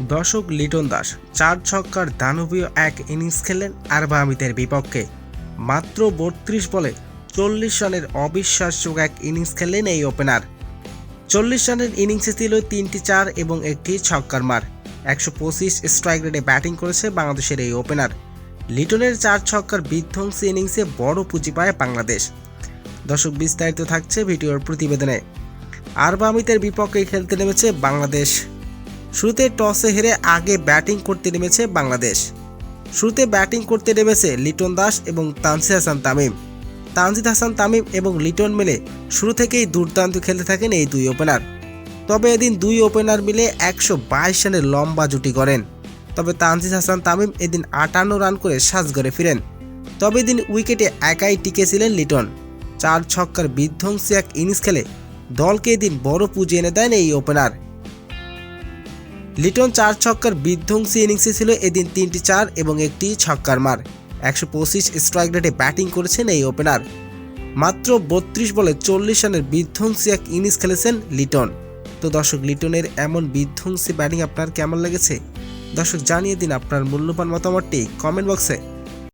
দর্শক লিটন দাস, চার ছক্কার দানবীয় এক ইনিংস খেললেন আরবামিতের বিপক্ষে। মাত্র বত্রিশ বলে চল্লিশ রানের অবিশ্বাস্য এক ইনিংস খেললেন এই ওপেনার। চল্লিশ রানের ইনিংসে ছিল তিনটি চার এবং একটি ছক্কার মার। একশো পঁচিশ স্ট্রাইক রেটে ব্যাটিং করেছে বাংলাদেশের এই ওপেনার। লিটনের চার ছক্কার বিধ্বংসী ইনিংসে বড় পুঁজি পায় বাংলাদেশ। দর্শক, বিস্তারিত থাকছে ভিডিওর প্রতিবেদনে। আরবামিতের বিপক্ষে খেলতে নেমেছে বাংলাদেশ। শুরুতে টসে হেরে আগে ব্যাটিং করতে নেমেছে বাংলাদেশ। শুরুতে ব্যাটিং করতে নেমেছে লিটন দাস এবং তানসি হাসান তামিম। তানজিদ হাসান তামিম এবং লিটন মিলে শুরু থেকেই দুর্দান্ত খেলতে থাকেন এই দুই ওপেনার তবে এদিন দুই ওপেনার মিলে একশো বাইশ রানের লম্বা জুটি করেন তবে তানজিদ হাসান তামিম এদিন আটান্ন রান করে সাজঘরে ফিরেন। তবে এদিন উইকেটে একাই টিকেছিলেন লিটন। চার ছক্কার বিধ্বংসী এক ইনিংস খেলে দলকে এদিন বড় পুঁজি এনে দেন এই ওপেনার লিটন চার ছক্কার বিধ্বংসী ইনিংসে ছিল এদিন তিনটি চার এবং একটি ছক্কার মার। একশো পঁচিশ স্ট্রাইক রেটে ব্যাটিং করেছেন এই ওপেনার মাত্র বত্রিশ বলে চল্লিশ রানের বিধ্বংসী এক ইনিংস খেলেছেন লিটন। তো দর্শক, লিটনের এমন বিধ্বংসী ব্যাটিং আপনার কেমন লেগেছে? দর্শক, জানিয়ে দিন আপনার মূল্যবান মতামতটি কমেন্ট বক্সে